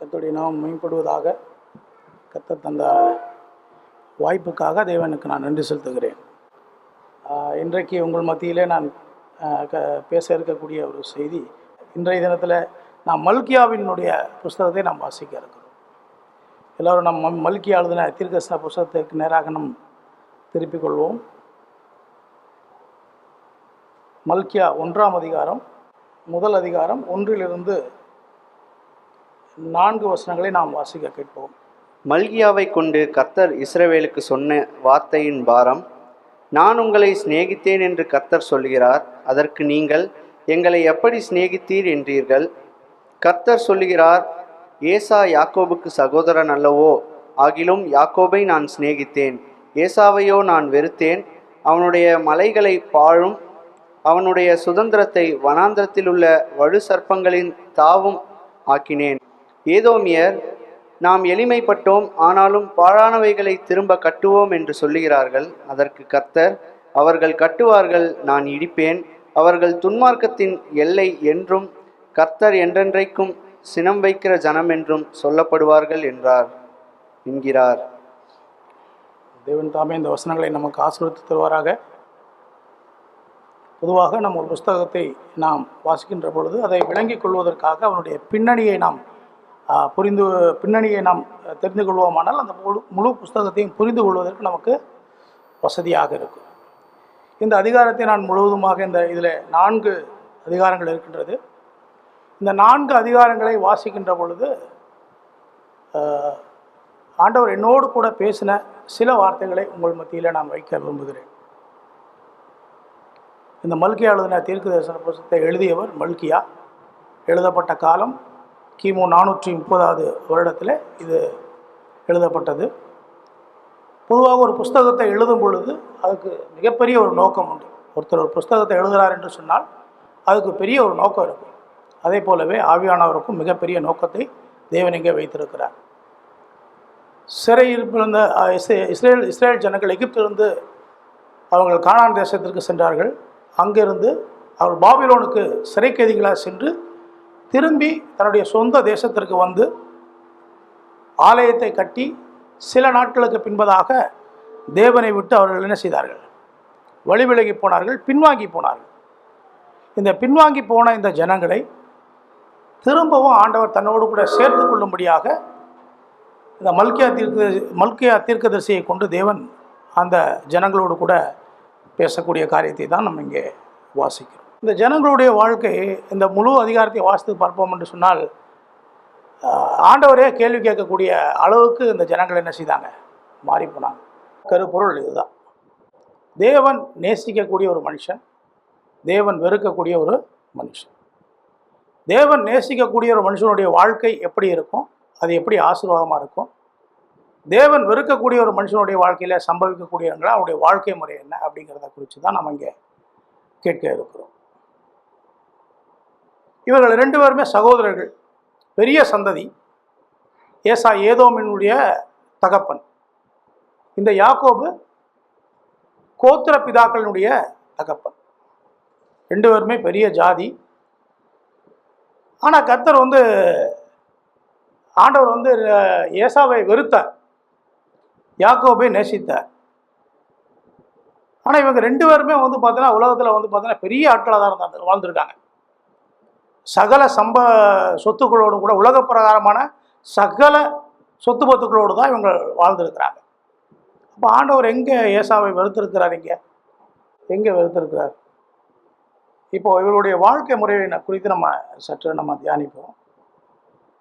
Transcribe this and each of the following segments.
கர்த்தருடைய நாம் மேம்படுவதாக கத்த தந்த வாய்ப்புக்காக தேவனுக்கு நான் நன்றி செலுத்துகிறேன். இன்றைக்கு உங்கள் மத்தியிலே நான் க பேச இருக்கக்கூடிய ஒரு செய்தி இன்றைய தினத்தில் நாம் மல்கியாவினுடைய புஸ்தகத்தை நாம் வாசிக்க இருக்கிறோம். எல்லோரும் நம் ம- மல்கியா எழுதின தீர்க்கசன புஸ்தகத்துக்கு நேராக நம் திருப்பிக் கொள்வோம். மல்கியா ஒன்றாம் அதிகாரம் முதல் அதிகாரம் ஒன்றிலிருந்து நான்கு வசனங்களை நாம் வாசிக்க கேட்போம். மல்கியாவை கொண்டு கர்த்தர் இஸ்ரவேலுக்கு சொன்ன வார்த்தையின் பாரம் நான் உங்களை சிநேகித்தேன் என்று கத்தர் சொல்கிறார். அதற்கு நீங்கள் எங்களை எப்படி சிநேகித்தீர் என்றீர்கள்? கர்த்தர் சொல்லுகிறார் ஏசா யாக்கோபுக்கு சகோதரன் அல்லவோ? ஆகிலும் யாக்கோபை நான் சிநேகித்தேன். ஏசாவையோ நான் வெறுத்தேன். அவனுடைய மலைகளை பாழும் அவனுடைய சுதந்திரத்தை வனாந்திரத்தில் உள்ள வலு சர்ப்பங்களின் தாவும் ஆக்கினேன். ஏதோமியர் நாம் எளிமைப்பட்டோம் ஆனாலும் பாழானவைகளை திரும்ப கட்டுவோம் என்று சொல்லுகிறார்கள். அதற்கு கர்த்தர் அவர்கள் கட்டுவார்கள் நான் இடிப்பேன். அவர்கள் துன்மார்க்கத்தின் எல்லை என்றும் கர்த்தர் என்றென்றைக்கும் சினம் வைக்கிற ஜனம் என்றும் சொல்லப்படுவார்கள் என்றார். என்கிறார். தேவன் தாமே இந்த வசனங்களை நமக்கு ஆசீர்வதித்து தருவாராக. பொதுவாக நம்ம ஒரு புஸ்தகத்தை நாம் வாசிக்கின்ற பொழுது அதை விளங்கிக் கொள்வதற்காக அவனுடைய பின்னணியை நாம் புரிந்து பின்னணியை நாம் தெரிந்து கொள்வோமானால் அந்த முழு முழு புஸ்தகத்தையும் புரிந்து கொள்வதற்கு நமக்கு வசதியாக இருக்கும். இந்த அதிகாரத்தை நான் முழுவதுமாக இந்த இதில் நான்கு அதிகாரங்கள் இருக்கின்றது. இந்த நான்கு அதிகாரங்களை வாசிக்கின்ற பொழுது ஆண்டவர் என்னோடு கூட பேசின சில வார்த்தைகளை உங்கள் மத்தியில் நான் வைக்க விரும்புகிறேன். இந்த மல்கியா எழுதின தீர்க்க தரிசன புஸ்தகத்தை எழுதியவர் மல்கியா. எழுதப்பட்ட காலம் கிமு நானூற்றி முப்பதாவது வருடத்தில் இது எழுதப்பட்டது. பொதுவாக ஒரு புஸ்தகத்தை எழுதும் பொழுது அதுக்கு மிகப்பெரிய ஒரு நோக்கம் உண்டு. ஒருத்தர் ஒரு புஸ்தகத்தை எழுதுகிறார் என்று சொன்னால் அதுக்கு பெரிய ஒரு நோக்கம் இருக்கும் அதே போலவே ஆவியானவருக்கும் மிகப்பெரிய நோக்கத்தை தேவன் இங்கே வைத்திருக்கிறார். சிறையில் இருந்த இஸ்ரேல் இஸ்ரேல் ஜனங்கள் எகிப்திலிருந்து அவர்கள் காணான் தேசத்திற்கு சென்றார்கள். அங்கிருந்து அவர்கள் பாபிலோனுக்கு சிறை கைதிகளாக சென்று திரும்பி தன்னுடைய சொந்த தேசத்திற்கு வந்து ஆலயத்தை கட்டி சில நாட்களுக்கு பின்பதாக தேவனை விட்டு அவர்கள் என்ன செய்தார்கள்? வழி விலகி போனார்கள் பின்வாங்கி போனார்கள். இந்த பின்வாங்கி போன இந்த ஜனங்களை திரும்பவும் ஆண்டவர் தன்னோடு கூட சேர்த்து கொள்ளும்படியாக இந்த மல்கியா தீர்க்க மல்கியா தீர்க்கதரிசியை கொண்டு தேவன் அந்த ஜனங்களோடு கூட பேசக்கூடிய காரியத்தை தான் நம்ம இங்கே வாசிக்கிறோம். இந்த ஜனங்களுடைய வாழ்க்கை இந்த முழு அதிகாரத்தை வாசித்து பார்ப்போம் என்று சொன்னால் ஆண்டவரே கேள்வி கேட்கக்கூடிய அளவுக்கு இந்த ஜனங்கள் என்ன செய்தாங்க? மாறி போனாங்க. கருப்பொருள் இதுதான். தேவன் நேசிக்கக்கூடிய ஒரு மனுஷன் தேவன் வெறுக்கக்கூடிய ஒரு மனுஷன். தேவன் நேசிக்கக்கூடிய ஒரு மனுஷனுடைய வாழ்க்கை எப்படி இருக்கும்? அது எப்படி ஆசீர்வாதமாக இருக்கும்? தேவன் வெறுக்கக்கூடிய ஒரு மனுஷனுடைய வாழ்க்கையில் சம்பவிக்கக்கூடியவங்களா அவருடைய வாழ்க்கை முறை என்ன அப்படிங்கிறத குறித்து தான் நம்ம இங்கே கேட்க இருக்கிறோம். இவர்கள் ரெண்டு பேருமே சகோதரர்கள். பெரிய சந்ததி. ஏசா ஏதோமினுடைய தகப்பன். இந்த யாக்கோபு கோத்திர பிதாக்களினுடைய தகப்பன். ரெண்டு பேருமே பெரிய ஜாதி. ஆனால் கர்த்தர் வந்து ஆண்டவர் வந்து ஏசாவை வெறுத்தார். யாக்கோபை நேசித்தார். ஆனால் இவங்க ரெண்டு பேருமே வந்து பார்த்தீங்கன்னா உலகத்தில் வந்து பார்த்தீங்கன்னா பெரிய ஆட்களாக தான் இருந்தாங்க வாழ்ந்துருக்காங்க. சகல சம்ப சொத்துக்களோடு கூட உலக பிரகாரமான சகல சொத்து பத்துக்களோடு தான் இவங்க வாழ்ந்துருக்கிறாங்க. அப்போ ஆண்டவர் எங்கே ஏசாவை வெறுத்திருக்கிறார் இங்கே? எங்கே வெறுத்திருக்கிறார்? இப்போ இவருடைய வாழ்க்கை முறையை குறித்து நம்ம சற்று நம்ம தியானிப்போம்.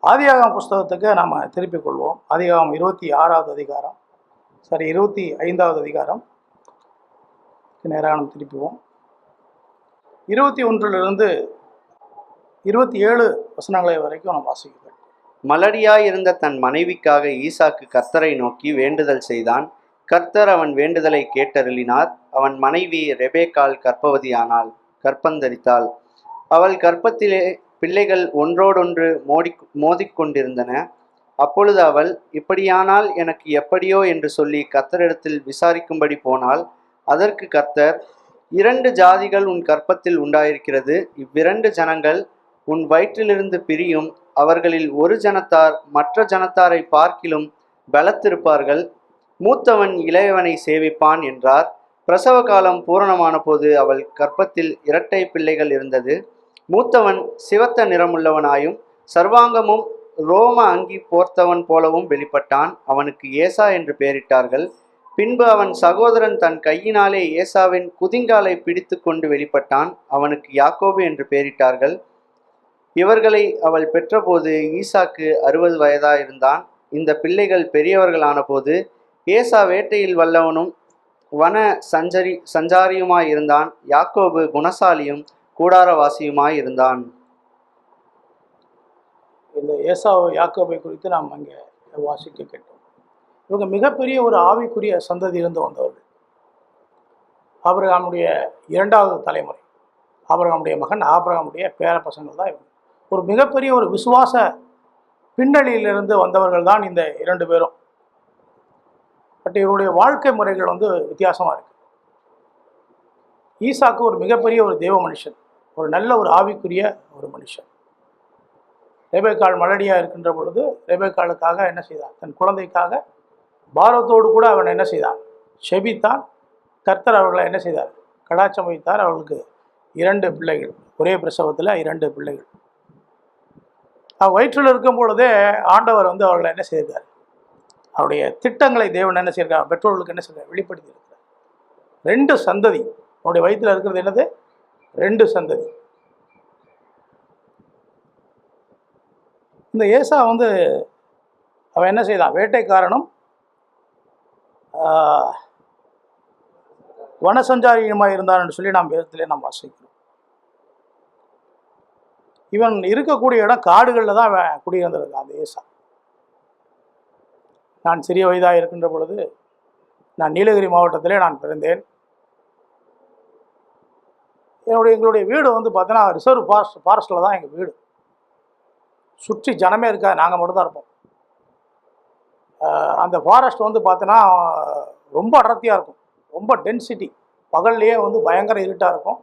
ஆதியாகம புஸ்தகத்துக்கு நாம் திருப்பிக் கொள்வோம். ஆதிகாகம் இருபத்தி ஆறாவது அதிகாரம். சாரி இருபத்தி ஐந்தாவது அதிகாரம். நேராக நம்ம திருப்பிவோம் இருபத்தி ஒன்றிலிருந்து இருபத்தி ஏழு வசனங்களை வரைக்கும் நம்ம வாசிக்கிறோம் மலடியாயிருந்த தன் மனைவிக்காக ஈசாக்கு கர்த்தரை நோக்கி வேண்டுதல் செய்தான். கர்த்தர் அவன் வேண்டுதலை கேட்டருளினார். அவன் மனைவி ரெபேக்கால் கற்பவதியானாள் கற்பந்தரித்தாள் அவள் கற்பத்திலே பிள்ளைகள் ஒன்றோடொன்று மோடி மோதிக்கொண்டிருந்தன. அப்பொழுது அவள் இப்படியானால் எனக்கு எப்படியோ என்று சொல்லி கர்த்தரிடத்தில் விசாரிக்கும்படி போனால் அதற்கு கர்த்தர் இரண்டு ஜாதிகள் உன் கற்பத்தில் உண்டாயிருக்கிறது. இவ்விரண்டு ஜனங்கள் உன் வயிற்றிலிருந்து பிரியும் அவர்களில் ஒரு ஜனத்தார் மற்ற ஜனத்தாரை பார்க்கிலும் பலத்திருப்பார்கள். மூத்தவன் இளையவனை சேவிப்பான் என்றார். பிரசவ காலம் பூரணமான போது அவள் கற்பத்தில் இரட்டை பிள்ளைகள் இருந்தது. மூத்தவன் சிவத்த நிறமுள்ளவனாயும் சர்வாங்கமும் ரோம அங்கி போர்த்தவன் போலவும் வெளிப்பட்டான். அவனுக்கு ஏசா என்று பெயரிட்டார்கள். பின்பு அவன் சகோதரன் தன் கையினாலே ஏசாவின் குதிங்காலை பிடித்து கொண்டு வெளிப்பட்டான். அவனுக்கு யாக்கோபு என்று பெயரிட்டார்கள். இவர்களை அவள் பெற்றபோது ஈசாக்கு அறுபது வயதாயிருந்தான். இந்த பிள்ளைகள் பெரியவர்களான போது ஏசா வேட்டையில் வல்லவனும் வன சஞ்சரி சஞ்சாரியுமாய் இருந்தான் யாக்கோபு குணசாலியும் கூடாரவாசியுமாய் இருந்தான் இந்த ஏசா யாக்கோபை குறித்து நாம் அங்கே வாசிக்க கேட்டோம். இவங்க மிகப்பெரிய ஒரு ஆவிக்குரிய சந்ததி இருந்து வந்தவர்கள். ஆபிரகாமுடைய இரண்டாவது தலைமுறை. ஆபிரகாமுடைய மகன் ஆபிரகாமுடைய பேர பசங்கள் தான் இவங்க. ஒரு மிகப்பெரிய ஒரு விசுவாச பின்னணியிலிருந்து வந்தவர்கள் தான் இந்த இரண்டு பேரும். பட் இவருடைய வாழ்க்கை முறைகள் வந்து வித்தியாசமாக இருக்கு. ஈசாக்கு ஒரு மிகப்பெரிய ஒரு தெய்வ மனுஷன். ஒரு நல்ல ஒரு ஆவிக்குரிய ஒரு மனுஷன். ரேபேக்கால் மலடியாக இருக்கின்ற பொழுது ரேபேக்காலுக்காக என்ன செய்தான் தன் குழந்தைக்காக பாரத்தோடு கூட அவன் என்ன செய்தான் செபித்தான். கர்த்தர் அவர்களை என்ன செய்தார்? கடாச்சம் வைத்தார். அவர்களுக்கு இரண்டு பிள்ளைகள். ஒரே பிரசவத்தில் இரண்டு பிள்ளைகள். வயிற்றில் இருக்கும் பொழுதே ஆண்டவர் வந்து அவர்களை என்ன செய்திருக்கார்? அவருடைய திட்டங்களை தேவன் என்ன செய்யிருக்கார் பெற்றோர்களுக்கு என்ன செய்ய வெளிப்படுத்தி இருக்கிறார் ரெண்டு சந்ததி. அவனுடைய வயிற்றில் இருக்கிறது என்னது? ரெண்டு சந்ததி. இந்த ஏசா வந்து அவன் என்ன செய்தான்? வேட்டைக்காரனும் வனசஞ்சாரியுமாக வனசஞ்சாரியுமாய் இருந்தான் என்று சொல்லி நாம் வேதத்திலே நாம் வாசிக்கிறோம். இவன் இருக்கக்கூடிய இடம் காடுகளில் தான் குடியிருந்திருக்கான் அந்த ஏசா. நான் சிறிய வயதாக இருக்கின்ற பொழுது நான் நீலகிரி மாவட்டத்திலே நான் பிறந்தேன். என்னுடைய எங்களுடைய வீடு வந்து பார்த்தீங்கன்னா ரிசர்வ் ஃபாரஸ்ட் ஃபாரஸ்ட்டில் தான் எங்கள் வீடு. சுற்றி ஜனமே இருக்காது நாங்கள் மட்டும்தான் இருப்போம். அந்த ஃபாரஸ்ட் வந்து பார்த்தீங்கன்னா ரொம்ப அடர்த்தியாக இருக்கும். ரொம்ப டென்சிட்டி. பகல்லையே வந்து பயங்கர இருட்டாக இருக்கும்.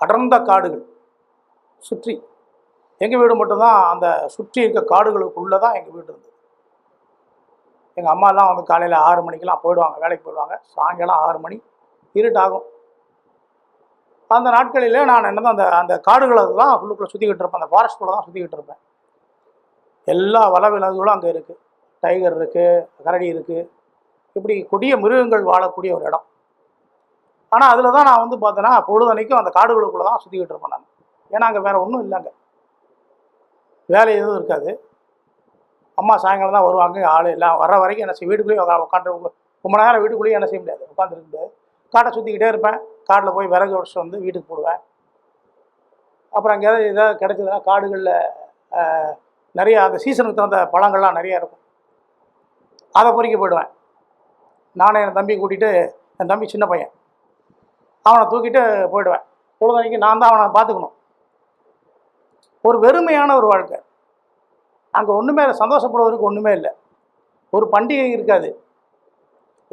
அடர்ந்த காடுகள். சுற்றி எங்கள் வீடு மட்டும்தான் அந்த சுற்றி இருக்க காடுகளுக்குள்ளே தான் எங்கள் வீடு இருந்தது. எங்கள் அம்மாலாம் வந்து காலையில் ஆறு மணிக்கெல்லாம் போயிடுவாங்க வேலைக்கு போயிடுவாங்க. சாயங்காலம் ஆறு மணி இருட்டாகும். அந்த நாட்களிலே நான் என்னதான் அந்த அந்த காடுகளை தான் உள்ளுக்குள்ளே சுற்றிக்கிட்டு இருப்பேன். அந்த ஃபாரஸ்ட்குள்ளே தான் சுற்றிக்கிட்டு இருப்பேன். எல்லா வள விலங்குகளும் அங்கே இருக்குது டைகர் இருக்குது கரடி இருக்குது இப்படி கொடிய மிருகங்கள் வாழக்கூடிய ஒரு இடம். ஆனால் அதில் தான் நான் வந்து பார்த்தேன்னா பொழுதனைக்கும் அந்த காடுகளுக்குள்ளே தான் சுற்றிக்கிட்டு இருப்பேன் நான். ஏன்னா அங்கே வேறு ஒன்றும் இல்லைங்க வேலை எதுவும் இருக்காது. அம்மா சாயங்காலம் தான் வருவாங்க ஆள் எல்லாம் வர வரைக்கும் என்ன செய்ய வீட்டுக்குள்ளேயே உட்காந்து ரொம்ப நேரம் வீட்டுக்குள்ளேயே என்ன செய்ய முடியாது. உட்காந்துருக்க முடியாது. காட்டை சுற்றிக்கிட்டே இருப்பேன். காட்டில் போய் விறகு உடச்சிட்டு வந்து வீட்டுக்கு போடுவேன். அப்புறம் எங்கேயாவது ஏதாவது கிடைச்சதுன்னா காடுகளில் நிறையா நிறைய அந்த சீசனுக்கு தகுந்த பழங்கள்லாம் நிறையா இருக்கும். அதை பொறிக்க போயிடுவேன். நானே என் தம்பி கூட்டிகிட்டு என் தம்பி சின்ன பையன். அவனை தூக்கிட்டு போயிடுவேன். பொழுதனைக்கு நான் தான் அவனை பார்த்துக்கணும். ஒரு வெறுமையான ஒரு வாழ்க்கை. அங்கே ஒன்றுமே இல்லை சந்தோஷப்படுவதற்கு ஒன்றுமே இல்லை. ஒரு பண்டிகை இருக்காது.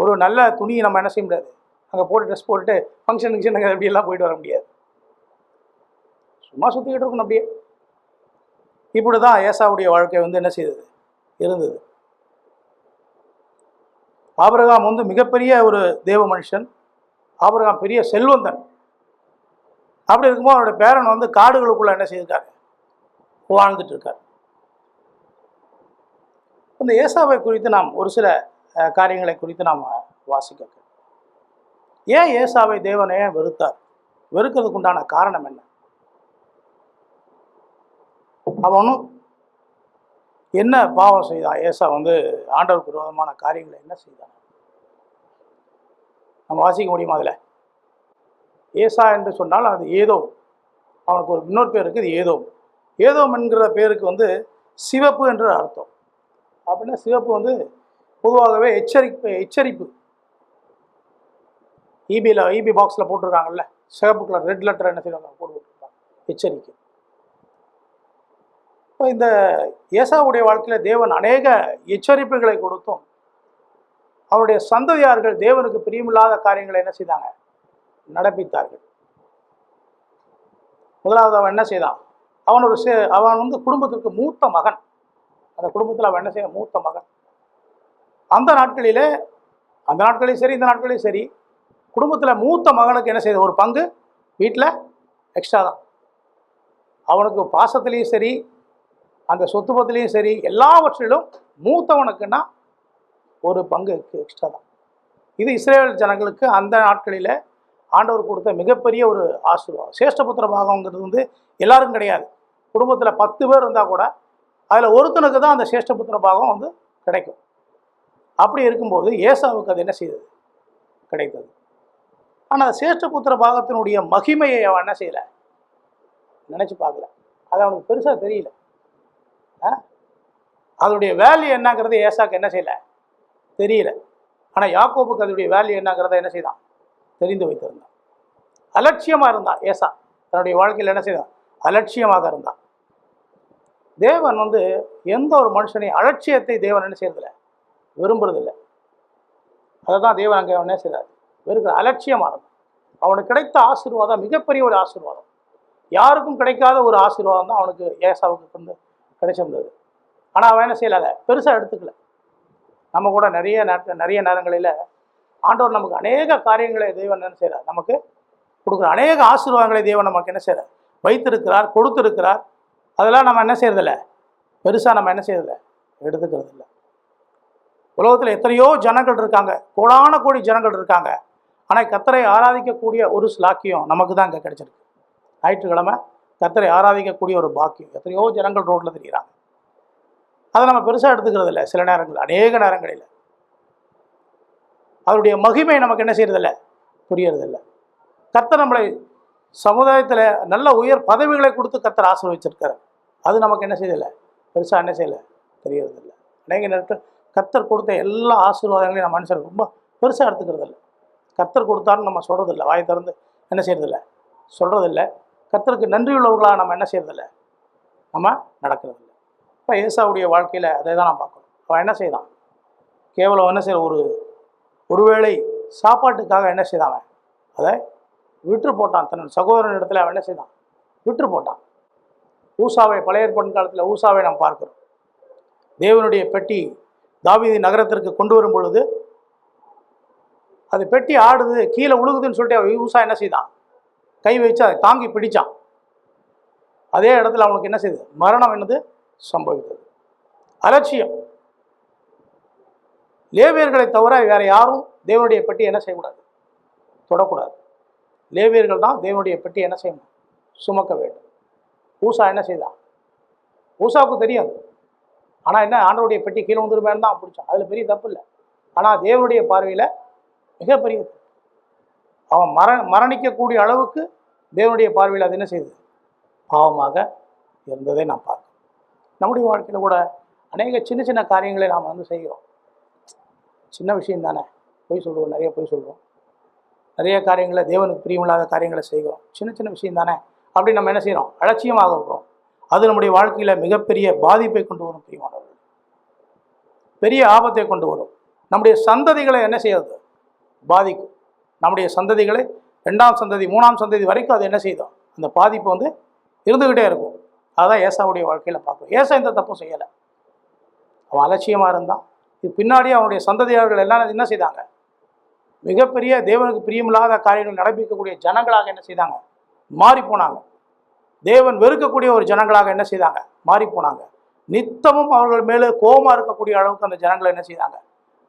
ஒரு நல்ல துணியை நம்ம என்ன செய்ய முடியாது. அங்கே போட்டு ட்ரெஸ் போட்டுட்டு ஃபங்க்ஷன் கிங்ஷனுக்கு அப்படியெல்லாம் போயிட்டு வர முடியாது. சும்மா சுற்றிக்கிட்டு இருக்கணும் அப்படியே. இப்படி தான் ஏசாவுடைய வாழ்க்கை வந்து என்ன செய்தது? இருந்தது. ஆபரகாம் வந்து மிகப்பெரிய ஒரு தேவ மனுஷன். ஆபரகாம் பெரிய செல்வந்தன். அப்படி இருக்கும்போது அவருடைய பேரன் வந்து காடுகளுக்குள்ளே என்ன செய்திருக்காரு? வாழ்ந்துட்டு இருக்கார் இந்த ஏசாவை குறித்து நாம் ஒரு சில காரியங்களை குறித்து நாம் வாசிக்க ஏன் ஏசாவை தேவன் ஏன் வெறுத்தார்? வெறுக்கிறதுக்கு உண்டான காரணம் என்ன? அவனும் என்ன பாவம் செய்தான்? ஏசா வந்து ஆண்டவருக்கு விரோதமான காரியங்களை என்ன செய்தான்? நம்ம வாசிக்க முடியுமா அதில்? ஏசா என்று சொன்னால் அது ஏதோ அவனுக்கு ஒரு இன்னொரு பேர் இருக்குது ஏதோ. ஏதோம் என்கிற பேருக்கு வந்து சிவப்பு என்று அர்த்தம். அப்படின்னா சிவப்பு வந்து பொதுவாகவே எச்சரிப்பு. எச்சரிப்பு இபியில் இபி பாக்ஸில் போட்டிருக்காங்கல்ல சிவப்பு கலர் ரெட் லெட்டர் என்ன செய்வாங்க? போட்டு போட்டிருக்காங்க எச்சரிக்கை. இப்போ இந்த ஏசாவுடைய வாழ்க்கையில் தேவன் அநேக எச்சரிப்புகளை கொடுத்தும் அவருடைய சந்ததியார்கள் தேவனுக்கு பிரியமில்லாத காரியங்களை என்ன செய்தாங்க? நடப்பித்தார்கள். முதலாவது அவன் என்ன செய்தான்? அவனோட சே அவன் வந்து குடும்பத்திற்கு மூத்த மகன். அந்த குடும்பத்தில் அவன் என்ன செய்ய மூத்த மகன். அந்த நாட்களிலே அந்த நாட்களையும் சரி இந்த நாட்களையும் சரி குடும்பத்தில் மூத்த மகனுக்கு என்ன செய்யுது ஒரு பங்கு வீட்டில் எக்ஸ்ட்ரா தான். அவனுக்கு பாசத்துலேயும் சரி அந்த சொத்து பத்துலேயும் சரி எல்லாவற்றிலும் மூத்தவனுக்குன்னா ஒரு பங்கு எக்ஸ்ட்ரா தான். இது இஸ்ரேல் ஜனங்களுக்கு அந்த நாட்களில் ஆண்டவர் கொடுத்த மிகப்பெரிய ஒரு ஆசீர்வாதம். சேஷ்டபுத்திர பாகங்கிறது வந்து எல்லாருக்கும் கிடையாது. குடும்பத்தில் பத்து பேர் இருந்தால் கூட அதில் ஒருத்தனுக்கு தான் அந்த சேஷ்டபுத்திர பாகம் வந்து கிடைக்கும். அப்படி இருக்கும்போது ஏசாவுக்கு அது என்ன செய்தது? கிடைத்தது. ஆனால் சேஷ்டபுத்திர பாகத்தினுடைய மகிமையை அவன் என்ன செய்யலை? நினச்சி பார்க்கல. அது அவனுக்கு பெருசாக தெரியல. ஆ? அதனுடைய வேல்யூ என்னங்கிறது ஏசாக்கு என்ன செய்யலை? தெரியல. ஆனால் யாக்கோபுக்கு அதனுடைய வேல்யூ என்னங்கிறத என்ன செய்தான்? தெரிந்து வைத்திருந்தான். அலட்சியமாக இருந்தான் ஏசா. தன்னுடைய வாழ்க்கையில் என்ன செய்தான்? அலட்சியமாக இருந்தான் தேவன் வந்து எந்த ஒரு மனுஷனையும் அலட்சியத்தை தேவன் என்ன செய்யறதில்ல விரும்புறதில்லை. அதை தான் தேவன் அங்கே அவன் என்ன செய்கிறார் வெறுக்கிற அலட்சியமானது. அவனுக்கு கிடைத்த ஆசீர்வாதம் மிகப்பெரிய ஒரு ஆசீர்வாதம். யாருக்கும் கிடைக்காத ஒரு ஆசீர்வாதம் தான் அவனுக்கு ஏசாவுக்கு வந்து கிடைச்சிருந்தது. ஆனால் அவன் என்ன செய்யலை அதை பெருசாக எடுத்துக்கல. நம்ம கூட நிறைய நிறைய நேரங்களில் ஆண்டவர் நமக்கு அநேக காரியங்களை தேவன் என்ன செய்கிறார் நமக்கு கொடுக்குற அநேக ஆசீர்வாதங்களை தேவன் நமக்கு என்ன செய்கிறார் வைத்திருக்கிறார் கொடுத்திருக்கிறார். அதெல்லாம் நம்ம என்ன செய்யறதில்ல. பெருசாக நம்ம என்ன செய்யறதில்ல. எடுத்துக்கிறது இல்லை உலகத்தில் எத்தனையோ ஜனங்கள் இருக்காங்க. கோடான கோடி ஜனங்கள் இருக்காங்க. ஆனால் கத்தரை ஆராதிக்கக்கூடிய ஒரு ஸ்லாக்கியம் நமக்கு தான் இங்கே கிடைச்சிருக்கு. ஞாயிற்றுக்கிழமை கத்தரை ஆராதிக்கக்கூடிய ஒரு பாக்கியம். எத்தனையோ ஜனங்கள் ரோட்டில் தெரிகிறாங்க அதை நம்ம பெருசாக எடுத்துக்கிறது இல்லை சில நேரங்கள் அநேக நேரங்களில். அதனுடைய மகிமை நமக்கு என்ன செய்யறதில்ல? புரியறதில்ல. கத்தை நம்மளை சமுதாயத்தில் நல்ல உயர் பதவிகளை கொடுத்து கத்தர் ஆசீர்வச்சிருக்காரு அது நமக்கு என்ன செய்யலை? பெருசாக என்ன செய்யலை? தெரியறதில்ல. அநேக நேரத்தில் கத்தர் கொடுத்த எல்லா ஆசீர்வாதங்களையும் நம்ம மனுஷன் ரொம்ப பெருசாக எடுத்துக்கிறதில்ல. கத்தர் கொடுத்தாருன்னு நம்ம சொல்கிறதில்ல வாய் திறந்து என்ன செய்யறதில்ல? சொல்கிறதில்ல கத்தருக்கு நன்றியுள்ளவர்களாக நம்ம என்ன செய்யறதில்ல? நம்ம நடக்கிறதில்ல. இப்போ ஏசாவுடைய வாழ்க்கையில் அதை தான் நான் பார்க்கணும். அவன் என்ன செய்தான்? கேவலம் என்ன செய்கிற ஒரு ஒருவேளை சாப்பாட்டுக்காக என்ன செய்தான் அவன்? அதை விற்று போட்டான் தன் சகோதரன் இடத்துல அவன் என்ன செய்தான்? விற்று போட்டான் ஊசாவை பழைய ஏற்பாடு காலத்தில் ஊசாவை நாம் பார்க்கிறோம். தேவனுடைய பெட்டி தாவிதி நகரத்திற்கு கொண்டு வரும் பொழுது அது பெட்டி ஆடுது கீழே உழுகுதுன்னு சொல்லிட்டு அவன் ஊசா என்ன செய்தான்? கை வச்சு அதை தாங்கி பிடித்தான் அதே இடத்துல அவனுக்கு என்ன செய்யுது மரணம் என்னது? சம்பவித்தது. அலட்சியம். லேவியர்களை தவிர வேற யாரும் தேவனுடைய பெட்டி என்ன செய்யக்கூடாது? தொடக்கூடாது. லேவியர்கள் தான் தேவனுடைய பெட்டி என்ன செய்யணும்? சுமக்க வேண்டும். ஊசா என்ன செய்தா? ஊசாவுக்கு தெரியாது. ஆனால் என்ன ஆண்டவருடைய பெட்டி கீழே வந்துருமேன்னு தான் பிடிச்சான் அதில் பெரிய தப்பு இல்லை. ஆனால் தேவனுடைய பார்வையில் மிகப்பெரிய அவன் மர மரணிக்கக்கூடிய அளவுக்கு தேவனுடைய பார்வையில் அது என்ன செய்யுது பாவமாக இருந்ததை நான் பார்க்கணும் நம்முடைய வாழ்க்கையில் கூட அநேக சின்ன சின்ன காரியங்களை நாம் வந்து செய்கிறோம். சின்ன விஷயம் தானே. பொய் சொல்லுவோம் நிறைய பொய் சொல்லுவோம் நிறைய காரியங்களை தேவனுக்கு பிரியமில்லாத காரியங்களை செய்கிறோம். சின்ன சின்ன விஷயம் தானே அப்படி நம்ம என்ன செய்கிறோம் அலட்சியமாக இருக்கிறோம். அது நம்முடைய வாழ்க்கையில் மிகப்பெரிய பாதிப்பை கொண்டு வரும் பிரியமானவர்கள். பெரிய ஆபத்தை கொண்டு வரும். நம்முடைய சந்ததிகளை என்ன செய்யாது? பாதிக்கும். நம்முடைய சந்ததிகளை ரெண்டாம் சந்ததி மூணாம் சந்ததி வரைக்கும் அது என்ன செய்தோம்? அந்த பாதிப்பு வந்து இருந்துக்கிட்டே இருக்கும். அதான் ஏசாவுடைய வாழ்க்கையில் பார்க்கும் ஏசா இந்த தப்பும் செய்யலை. அவன் அலட்சியமாக இருந்தான். இது பின்னாடி அவனுடைய சந்ததியாளர்கள் எல்லாம் என்ன செய்தாங்க? மிகப்பெரிய தேவனுக்கு பிரியமில்லாத காரியங்கள் நடப்பிக்கக்கூடிய ஜனங்களாக என்ன செய்தாங்க? மாறி போனாங்க தேவன் வெறுக்கக்கூடிய ஒரு ஜனங்களாக என்ன செய்தாங்க? மாறி போனாங்க நித்தமும் அவர்கள் மேலே கோபமாக இருக்கக்கூடிய அளவுக்கு அந்த ஜனங்களை என்ன செய்தாங்க?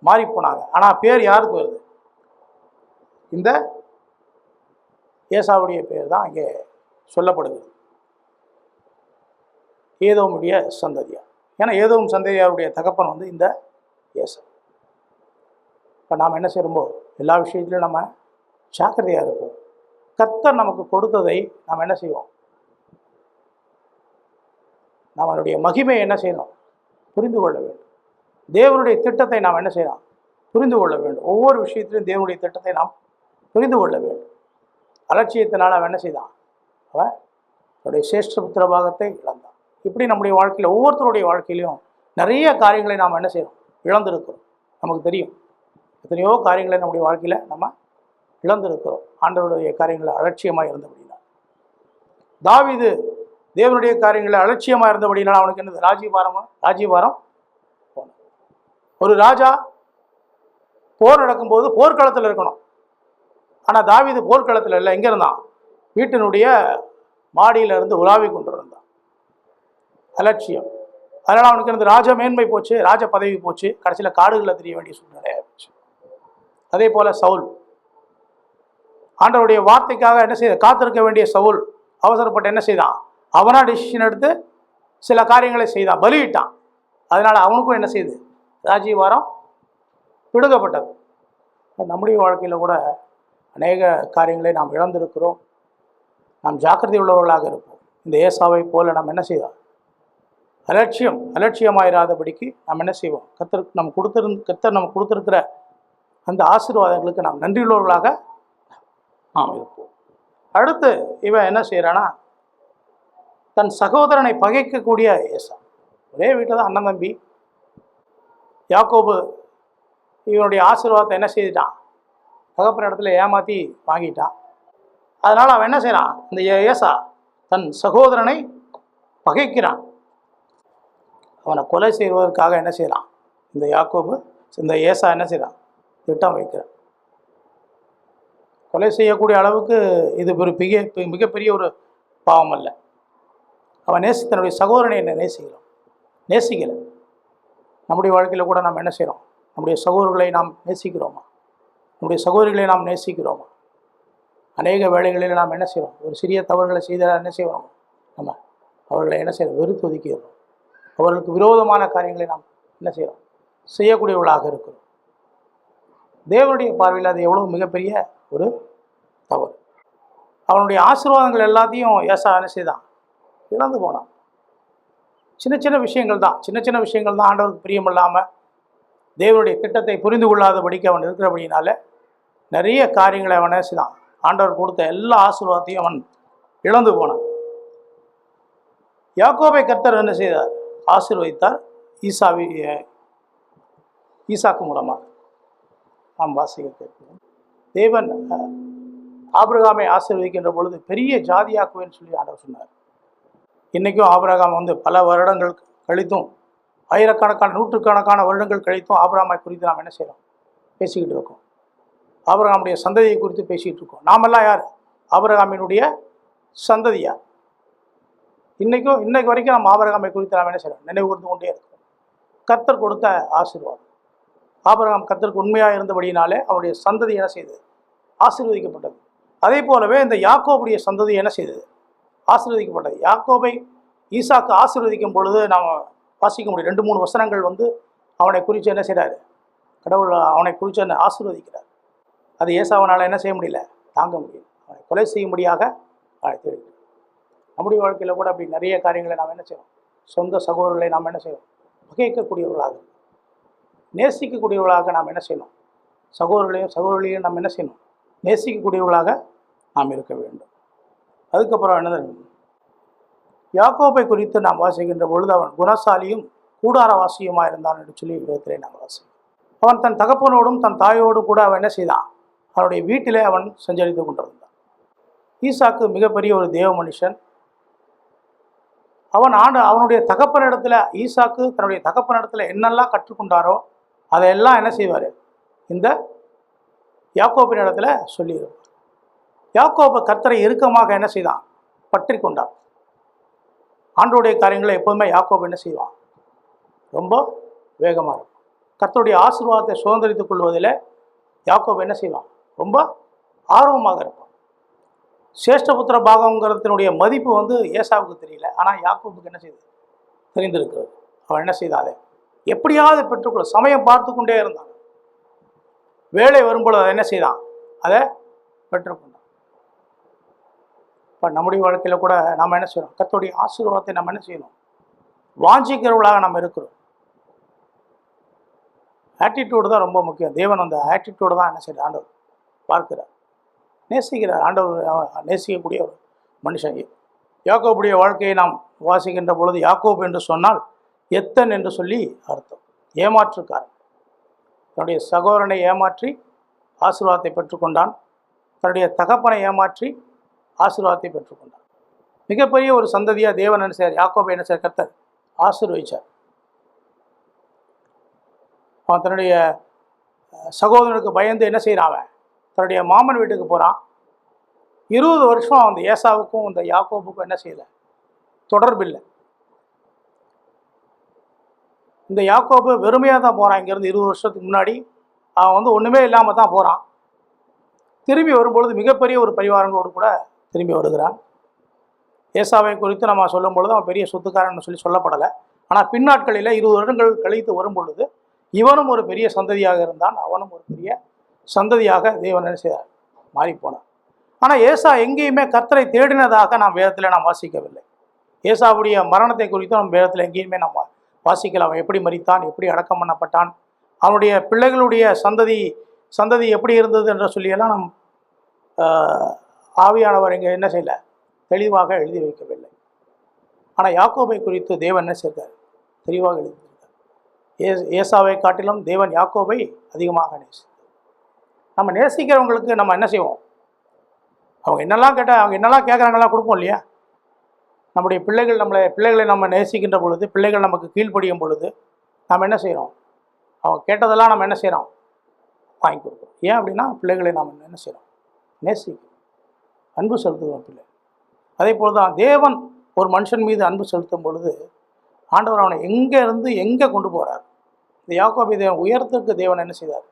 மாறி போனாங்க ஆனால் பேர் யாருக்கு வருது? இந்த ஏசாவுடைய பேர் தான் இங்கே சொல்லப்படுது. ஏதோமுடைய சந்ததியா ஏன்னா ஏதோவும் சந்ததியாருடைய தகப்பன் வந்து இந்த ஏசா. இப்போ நாம் என்ன செய்யும்போது எல்லா விஷயத்துலையும் நம்ம ஜாக்கிரதையாக இருப்போம். கர்த்தர் நமக்கு கொடுத்ததை நாம் என்ன செய்வோம்? நாம் அவனுடைய மகிமையை என்ன செய்யணும்? புரிந்து கொள்ள வேண்டும். தேவனுடைய திட்டத்தை நாம் என்ன செய்யலாம் புரிந்து கொள்ள வேண்டும். ஒவ்வொரு விஷயத்திலும் தேவனுடைய திட்டத்தை நாம் புரிந்து கொள்ள வேண்டும். அலட்சியத்தினால் அவன் என்ன செய்தான்? அவன் அவனுடைய சேஷ்ட புத்திர பாகத்தை இழந்தான். இப்படி நம்முடைய வாழ்க்கையில் ஒவ்வொருத்தருடைய வாழ்க்கையிலையும் நிறைய காரியங்களை நாம் என்ன செய்கிறோம் இழந்திருக்கிறோம். நமக்கு தெரியும். எத்தனையோ காரியங்களை நம்முடைய வாழ்க்கையில் நம்ம இழந்திருக்கிறோம். ஆண்டவருடைய காரியங்களை அலட்சியமாக இருந்தபடினால் தாவீது தேவனுடைய காரியங்களை அலட்சியமாக இருந்தபடினால் அவனுக்கு என்னது? ராஜீவாரமும் ராஜீவாரம் ஒரு ராஜா போர் நடக்கும்போது போர்க்களத்தில் இருக்கணும். ஆனால் தாவீது போர்க்களத்தில் இல்லை எங்கே இருந்தான். வீட்டினுடைய மாடியில இருந்து உலாவி கொண்டு இருந்தான் அலட்சியம். அதனால் அவனுக்கு இருந்து ராஜ மேன்மை போச்சு ராஜ பதவி போச்சு. கடைசியில் காடுகளில் தெரிய வேண்டிய சூழ்நிலை. அதே போல சவுல். ஆண்டவருடைய வார்த்தைக்காக என்ன செய்த காத்திருக்க வேண்டிய சவுல் அவசரப்பட்டு என்ன செய்தான்? அவனா டிசிஷன் எடுத்து சில காரியங்களை செய்தான் பலியிட்டான். அதனால அவனுக்கும் என்ன செய்யுது ராஜீவாரம் விடுக்கப்பட்டது. நம்முடைய வாழ்க்கையில் கூட அநேக காரியங்களை நாம் இழந்திருக்கிறோம். நாம் ஜாக்கிரதை உள்ளவர்களாக இருப்போம். இந்த ஏசாவை போல நாம் என்ன செய்வோம் அலட்சியம் அலட்சியமாயிராதபடிக்கு நாம் என்ன செய்வோம்? கத்தர் நம்ம கொடுத்துரு கத்தர் நம்ம கொடுத்துருக்கிற அந்த ஆசீர்வாதங்களுக்கு நாம் நன்றியுள்ளவர்களாக நாம் இருப்போம். அடுத்து இவன் என்ன செய்கிறான்னா தன் சகோதரனை பகைக்கக்கூடிய ஏசா. ஒரே வீட்டில் தான் அண்ணன் தம்பி. யாக்கோபு இவனுடைய ஆசீர்வாதத்தை என்ன செய்துட்டான்? தகப்பன இடத்துல ஏமாற்றி வாங்கிட்டான். அதனால் அவன் என்ன செய்கிறான் இந்த ஏ- ஏசா தன் சகோதரனை பகைக்கிறான். அவனை கொலை செய்வதற்காக என்ன செய்கிறான் இந்த யாக்கோபு இந்த ஏசா என்ன செய்கிறான் திட்டம் வைக்கிறேன் கொலை செய்யக்கூடிய அளவுக்கு இது ஒரு மிக மிகப்பெரிய ஒரு பாவம் அல்ல. அவன் நேசி தன்னுடைய சகோதரனை என்ன நேசிக்கிறோம். நேசிக்கலை. நம்முடைய வாழ்க்கையில் கூட நாம் என்ன செய்கிறோம் நம்முடைய சகோதரர்களை நாம் நேசிக்கிறோமா? நம்முடைய சகோதரிகளை நாம் நேசிக்கிறோமா? அநேக வேலைகளில் நாம் என்ன செய்கிறோம் ஒரு சிறிய தவறுகளை செய்தால் என்ன செய்வோம்? நம்ம அவர்களை என்ன செய்கிறோம் வெறுத்து ஒதுக்கிடுறோம். அவர்களுக்கு விரோதமான காரியங்களை நாம் என்ன செய்கிறோம் செய்யக்கூடியவர்களாக இருக்கிறோம். தேவனுடைய பார்வையில் அது எவ்வளோ மிகப்பெரிய ஒரு தவறு. அவனுடைய ஆசீர்வாதங்கள் எல்லாத்தையும் ஏசா என்ன செய்தான்? இழந்து போனான். சின்ன சின்ன விஷயங்கள் தான். சின்ன சின்ன விஷயங்கள் தான் ஆண்டவருக்கு பிரியமில்லாமல் தேவனுடைய திட்டத்தை புரிந்து கொள்ளாதபடிக்கு அவன் இருக்கிறபடினால நிறைய காரியங்களை அவன் செய்தான்? ஆண்டவர் கொடுத்த எல்லா ஆசீர்வாதத்தையும் அவன் இழந்து போனான். யாக்கோபை கர்த்தர் என்ன செய்தார்? ஆசீர்வதித்தார் ஈசாவி ஈசாக்கு மூலமாக. நாம் வாசிக்க கேட்கிறோம் தேவன் ஆபிரகாமை ஆசீர்வதிக்கின்ற பொழுது பெரிய ஜாதியாக்குவேன்னு சொல்லி ஆண்டவர் சொன்னார். இன்றைக்கும் ஆபிரகாம் வந்து பல வருடங்கள் கழித்தும் ஆயிரக்கணக்கான நூற்றுக்கணக்கான வருடங்கள் கழித்தும் ஆபிரகாமை குறித்து நாம் என்ன செய்கிறோம் பேசிக்கிட்டு இருக்கோம். ஆபிரகாமுடைய சந்ததியை குறித்து பேசிக்கிட்டு இருக்கோம். நாமெல்லாம் யார்? ஆபிரகாமினுடைய சந்ததியார் இன்றைக்கும் இன்றைக்கு வரைக்கும் நம்ம ஆபரகாமை குறித்து நாம் என்ன செய்கிறோம் நினைவு கூர்ந்து கொண்டே இருக்கிறோம் கத்தர் கொடுத்த ஆசீர்வாதம். ஆபிரகாம் கத்திற்கு உண்மையாக இருந்தபடியினாலே அவனுடைய சந்ததி என்ன செய்தது? ஆசீர்வதிக்கப்பட்டது. அதே போலவே இந்த யாக்கோபுடைய சந்ததி என்ன செய்தது? ஆசீர்வதிக்கப்பட்டது. யாக்கோபை ஈசாக்கு ஆசீர்வதிக்கும் பொழுது நாம் வாசிக்க முடியும். ரெண்டு மூணு வசனங்கள் வந்து அவனை குறித்து என்ன செய்கிறாரு கடவுள் அவனை குறித்து என்ன ஆசீர்வதிக்கிறார். அது ஏசாவனால் என்ன செய்ய முடியல? தாங்க முடியும் அவனை கொலை செய்யும்படியாக அழைத்து நம்முடைய வாழ்க்கையில் கூட அப்படி நிறைய காரியங்களை நாம் என்ன செய்வோம்? சொந்த சகோதரர்களை நாம் என்ன செய்வோம்? பகைக்கக்கூடியவர்களாக நேசிக்கக்கூடியவர்களாக நாம் என்ன செய்யணும்? சகோதரர்களையும் சகோதரிகளையும் நாம் என்ன செய்யணும்? நேசிக்கக்கூடியவர்களாக நாம் இருக்க வேண்டும். அதுக்கப்புறம் என்ன யாக்கோப்பை குறித்து நாம் வாசிக்கின்ற பொழுது அவன் குணசாலியும் கூடாரவாசியுமாக இருந்தான் என்று சொல்லி விதத்திலே நாம் வாசிக்கிறோம். அவன் தன் தகப்பனோடும் தன் தாயோடும் கூட அவன் என்ன செய்தான்? அவனுடைய வீட்டிலே அவன் சஞ்சரித்து கொண்டிருந்தான். ஈசாக்கு மிகப்பெரிய ஒரு தேவ மனுஷன். அவன் ஆண்டு அவனுடைய தகப்பனிடத்தில் ஈசாக்கு தன்னுடைய தகப்பனிடத்தில் என்னெல்லாம் கற்றுக்கொண்டாரோ அதையெல்லாம் என்ன செய்வார்? இந்த யாக்கோப்பின் இடத்துல சொல்லிடுவார். யாக்கோப்பை கர்த்தரை இறுக்கமாக என்ன செய்தான்? பற்றி கொண்டார். ஆண்டோடைய காரியங்களை எப்போதுமே யாக்கோப் என்ன செய்வான்? ரொம்ப வேகமாக இருக்கும் கர்த்தருடைய ஆசீர்வாதத்தை சுதந்திரித்துக் கொள்வதில் யாக்கோப் என்ன செய்வான்? ரொம்ப ஆர்வமாக இருப்பான். சேஷ்டபுத்திர பாகங்கிறதுனுடைய மதிப்பு வந்து ஏசாவுக்கு தெரியல. ஆனால் யாக்கோபுக்கு என்ன செய்யுது தெரிந்திருக்கிறது. அவன் என்ன செய்தாலே எப்படியாவது பெற்றுக்கொள்ள சமயம் பார்த்து கொண்டே இருந்தான். வேலை வரும்பொழுது அதை என்ன செய்தான்? அதை பெற்றுக்கொண்டான். இப்போ நம்முடைய வாழ்க்கையில் கூட நம்ம என்ன செய்யணும்? கத்தோடைய ஆசீர்வாதத்தை நம்ம என்ன செய்யணும்? வாஞ்சிக்கிறவர்களாக நம்ம இருக்கிறோம். ஆட்டிடியூடு தான் ரொம்ப முக்கியம். தேவன் அந்த ஆட்டிடியூடு தான் என்ன செய்யற ஆண்டவர் பார்க்கிறார். நேசிக்கிறார். ஆண்டவர் நேசிக்கக்கூடிய ஒரு மனுஷன். யாக்கோபுடைய வாழ்க்கையை நாம் வாசிக்கின்ற பொழுது யாக்கோப் என்று சொன்னால் எத்தன் என்று சொல்லி அர்த்தம். ஏமாற்றுக்காரன். தன்னுடைய சகோதரனை ஏமாற்றி ஆசீர்வாதத்தை பெற்றுக்கொண்டான். தன்னுடைய தகப்பனை ஏமாற்றி ஆசீர்வாதத்தை பெற்றுக்கொண்டான். மிகப்பெரிய ஒரு சந்ததியாக தேவன் என்ன செய்யார் யாக்கோபை என்ன செய்யார் கர்த்தர் ஆசீர்வதிச்சார். அவன் தன்னுடைய சகோதரனுக்கு பயந்து என்ன செய்கிறான் அவன்? தன்னுடைய மாமன் வீட்டுக்கு போகிறான் இருபது வருஷம் அந்த ஏசாவுக்கும் இந்த யாக்கோபுக்கும் என்ன செய்யலை? தொடர்பில்லை. இந்த யாக்கோபு வெறுமையாக தான் போகிறான் இங்கேருந்து இருபது வருஷத்துக்கு முன்னாடி. அவன் வந்து ஒன்றுமே இல்லாமல் தான் போகிறான் திரும்பி வரும்பொழுது மிகப்பெரிய ஒரு பரிவாரங்களோடு கூட திரும்பி வருகிறான். ஏசாவை குறித்து நம்ம சொல்லும் பொழுது அவன் பெரிய சொத்துக்காரன் சொல்லி சொல்லப்படலை. ஆனால் பின்னாட்களில் இருபது வருடங்கள் கழித்து வரும் பொழுது இவனும் ஒரு பெரிய சந்ததியாக இருந்தான். அவனும் ஒரு பெரிய சந்ததியாக தேவன் என்ன செய்தார்? மாறிப்போனான் ஆனால் ஏசா எங்கேயுமே கர்த்தரை தேடினதாக நாம் வேதத்தில் நாம் வாசிக்கவில்லை. ஏசாவுடைய மரணத்தை குறித்து நம்ம வேதத்தில் எங்கேயுமே நம்ம வாசிக்கல அவன் எப்படி மறித்தான் எப்படி அடக்கம் பண்ணப்பட்டான் அவனுடைய பிள்ளைகளுடைய சந்ததி சந்ததி எப்படி இருந்தது என்று சொல்லியெல்லாம் நம் ஆவியானவர் இங்கே என்ன செய்யல தெளிவாக எழுதி வைக்கவில்லை. ஆனால் யாக்கோபை குறித்து தேவன் என்ன செய்தார் தெளிவாக எழுதியிருக்கார். ஏ ஏசாவை காட்டிலும் தேவன் யாக்கோபை அதிகமாக நேசித்தார். நம்ம நேசிக்கிறவங்களுக்கு நம்ம என்ன செய்வோம்? அவங்க என்னெல்லாம் கேட்டால் அவங்க என்னெல்லாம் கேட்குறாங்கலாம் கொடுப்போம் இல்லையா? நம்முடைய பிள்ளைகள் நம்மளை பிள்ளைகளை நம்ம நேசிக்கின்ற பொழுது பிள்ளைகள் நமக்கு கீழ்ப்படியும் பொழுது நாம் என்ன செய்கிறோம் அவங்க கேட்டதெல்லாம் நம்ம என்ன செய்கிறோம் வாங்கி கொடுக்குறோம். ஏன் அப்படின்னா பிள்ளைகளை நாம் என்ன செய்கிறோம் நேசிக்கிறோம். அன்பு செலுத்துகிறோம் பிள்ளை. அதே போல் தான் தேவன் ஒரு மனுஷன் மீது அன்பு செலுத்தும் பொழுது ஆண்டவர் அவனை எங்கே இருந்து எங்கே கொண்டு போகிறார் இந்த யாக்கோபை தேவன் உயரத்துக்கு தேவன் என்ன செய்தார்?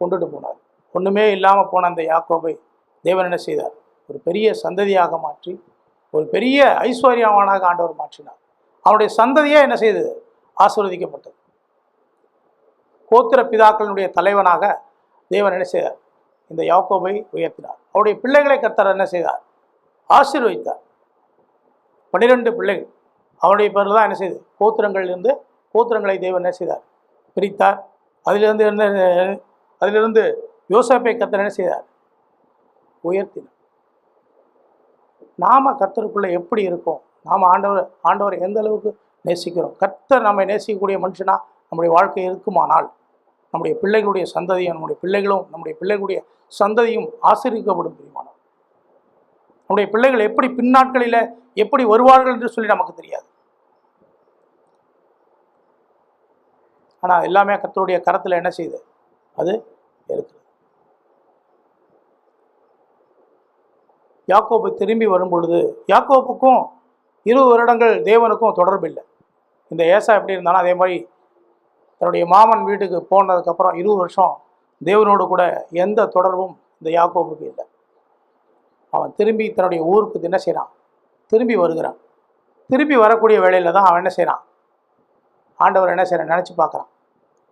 கொண்டுட்டு போனார். ஒன்றுமே இல்லாமல் போன அந்த யாக்கோபை தேவன் என்ன செய்தார்? ஒரு பெரிய சந்ததியாக மாற்றி ஒரு பெரிய ஐஸ்வர்யாவானாக ஆண்டவர் மாற்றினார். அவனுடைய சந்ததியே என்ன செய்தது? ஆசீர்வதிக்கப்பட்டது. கோத்திர பிதாக்களினுடைய தலைவனாக தேவன் என்ன செய்தார்? இந்த யாக்கோபை உயர்த்தினார். அவருடைய பிள்ளைகளை கர்த்தர் என்ன செய்தார்? ஆசீர்வதித்தார். பன்னிரெண்டு பிள்ளைகள். அவனுடைய பேரில் தான் என்ன செய்து கோத்திரங்களிலிருந்து கோத்திரங்களை தேவன் என்ன செய்தார்? பிரித்தார். அதிலிருந்து என்ன அதிலிருந்து யோசப்பை கத்தர் என்ன செய்தார்? உயர்த்தினார். நாம் கர்த்தருக்குள்ளே எப்படி இருக்கோம்? நாம் ஆண்டவர் ஆண்டவரை எந்த அளவுக்கு நேசிக்கிறோம்? கர்த்தர் நம்மை நேசிக்கக்கூடிய மனுஷனா நம்முடைய வாழ்க்கை இருக்குமானால் நம்முடைய பிள்ளைகளுடைய சந்ததியும் நம்முடைய பிள்ளைகளும் நம்முடைய பிள்ளைகளுடைய சந்ததியும் ஆசிரியக்கப்படும் தெரியுமானால் நம்முடைய பிள்ளைகள் எப்படி பின்னாட்களில் எப்படி வருவார்கள் என்று சொல்லி நமக்கு தெரியாது. ஆனால் எல்லாமே கர்த்தருடைய கரத்தில் என்ன செய்யுது? அது இருக்குது யாக்கோபு திரும்பி வரும்பொழுது யாக்கோப்புக்கும் இருபது வருடங்கள் தேவனுக்கும் தொடர்பு இல்லை இந்த ஏசா எப்படி இருந்தாலும் அதே மாதிரி தன்னுடைய மாமன் வீட்டுக்கு போனதுக்கப்புறம் இருபது வருஷம் தேவனோடு கூட எந்த தொடர்பும் இந்த யாக்கோபுக்கு இல்லை. அவன் திரும்பி தன்னுடைய ஊருக்கு என்ன செய்கிறான் திரும்பி வருகிறான். திரும்பி வரக்கூடிய வேலையில் தான் அவன் என்ன செய்கிறான் ஆண்டவர் என்ன செய்கிறான் நினச்சி பார்க்குறான்.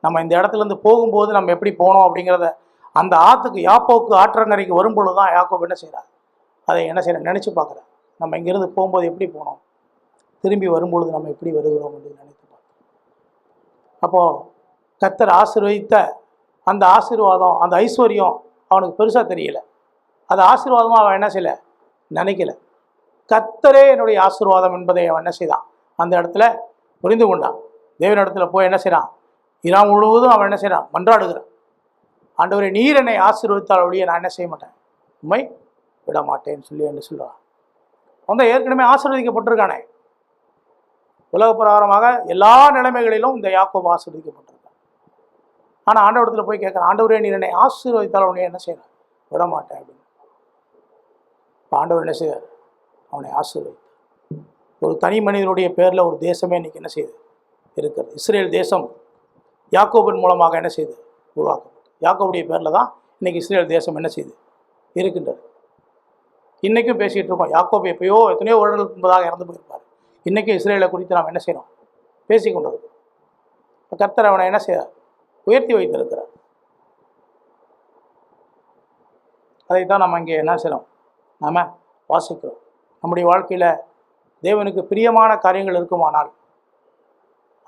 நம்ம இந்த இடத்துலேருந்து போகும்போது நம்ம எப்படி போனோம் அப்படிங்கிறத அந்த ஆற்றுக்கு யாப்போக்கு ஆற்றங்கரைக்கு வரும்பொழுது தான் யாக்கோப் என்ன செய்கிறான் அதை என்ன செய்யணும்? நினச்சி பார்க்குறேன். நம்ம இங்கேருந்து போகும்போது எப்படி போனோம்? திரும்பி வரும்பொழுது நம்ம எப்படி வருகிறோம் என்று நினைத்து பார்க்கிறேன் அப்போது கத்தர் ஆசீர்வதித்த அந்த ஆசீர்வாதம் அந்த ஐஸ்வர்யம் அவனுக்கு பெருசாக தெரியல. அது ஆசீர்வாதமாக அவன் என்ன செய்யல? நினைக்கல. கத்தரே என்னுடைய ஆசீர்வாதம் என்பதை அவன் என்ன செய்தான்? அந்த இடத்துல புரிந்து கொண்டான். தேவன் இடத்துல போய் என்ன செய்கிறான் இரா முழுவதும் அவன் என்ன செய்கிறான் மன்றாடுகிறான். ஆண்டவரை நீர் என்னை ஆசீர்வதித்தால் ஒழிய நான் என்ன செய்ய மாட்டேன்? உண்மை விட மாட்டேன்னு சொல்லி என்று சொல்கிறான் வந்து ஏற்கனவே ஆசீர்வதிக்கப்பட்டிருக்கானே. உலக பிரகாரமாக எல்லா நிலைமைகளிலும் இந்த யாக்கோப் ஆசீர்வதிக்கப்பட்டிருக்கான். ஆனால் ஆண்டவரத்தில் போய் கேட்குறேன் ஆண்டவரே நீ என்னை ஆசீர்வதித்தால் உடனே என்ன செய்யணும் விட மாட்டேன் அப்படின்னு ஆண்டவர் என்ன செய்தார் அவனை ஆசீர்வதித்தார். ஒரு தனி மனிதனுடைய பேரில் ஒரு தேசமே இன்னைக்கு என்ன செய்யுது? இருக்கிறது. இஸ்ரேல் தேசம் யாக்கோபின் மூலமாக என்ன செய்யுது? உருவாக்கப்பட்டது. யாக்கோபுடைய பேரில் தான் இன்னைக்கு இஸ்ரேல் தேசம் என்ன செய்யுது? இருக்கின்றது. இன்றைக்கும் பேசிகிட்டு இருக்கோம். யாக்கோப் எப்பயோ எத்தனையோ வருடங்களுக்கு முன்பதாக இறந்து போயிருப்பார். இன்றைக்கும் இஸ்ரேலை குறித்து நாம் என்ன செய்கிறோம் பேசி கொண்டு இப்ப கர்த்தர் அவனை என்ன செய்தார் உயர்த்தி வைத்திருக்கிறார். அதைத்தான் நம்ம இங்கே என்ன செய்கிறோம் நாம் வாசிக்கிறோம். நம்முடைய வாழ்க்கையில் தேவனுக்கு பிரியமான காரியங்கள் இருக்குமானால்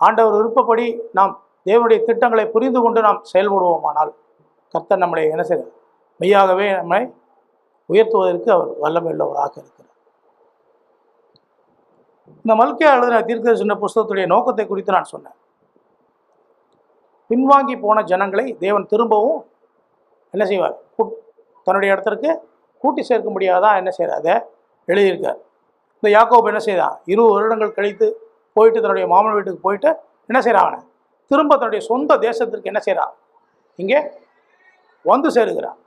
ஆண்டவர் விருப்பப்படி நாம் தேவனுடைய திட்டங்களை புரிந்து கொண்டு நாம் செயல்படுவோமானால் கர்த்தர் நம்மளை என்ன செய்கிறார் மெய்யாகவே நம்மை உயர்த்துவதற்கு அவர் வல்லமையுள்ளவராக இருக்கிறார். இந்த மல்கே எழுதின தீர்க்க சொன்ன புஸ்தகத்துடைய நோக்கத்தை குறித்து நான் சொன்னேன். பின்வாங்கி போன ஜனங்களை தேவன் திரும்பவும் என்ன செய்வார்? தன்னுடைய இடத்திற்கு கூட்டி சேர்க்க முடியாதான் என்ன செய்கிறார் அதை எழுதியிருக்கார். இந்த யாக்கோப் என்ன செய்தான் இருபது வருடங்கள் கழித்து போயிட்டு தன்னுடைய மாமன் வீட்டுக்கு போயிட்டு என்ன செய்கிறான் அவனை? திரும்ப தன்னுடைய சொந்த தேசத்திற்கு என்ன செய்கிறான் இங்கே வந்து சேருகிறான்.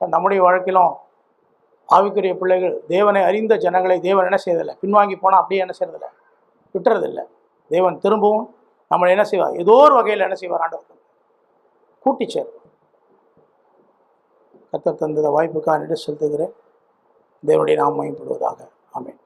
நம்முடைய வழக்கிலும் ஆவிக்குரிய பிள்ளைகள் தேவனை அறிந்த ஜனங்களை தேவன் என்ன செய்யறதில்லை பின்வாங்கி போனால் அப்படியே என்ன செய்யறதில்லை விட்டுறதில்லை. தேவன் திரும்பவும் நம்மளை என்ன செய்வார்? ஏதோ ஒரு வகையில் என்ன செய்வார்? ஆண்டவர் கூட்டிச்சேர். கத்த கத்தர் வாய்ப்புக்காக நன்றி செலுத்துகிறேன் தேவனுடைய நாம் மயப்படுவதாக ஆமேன்.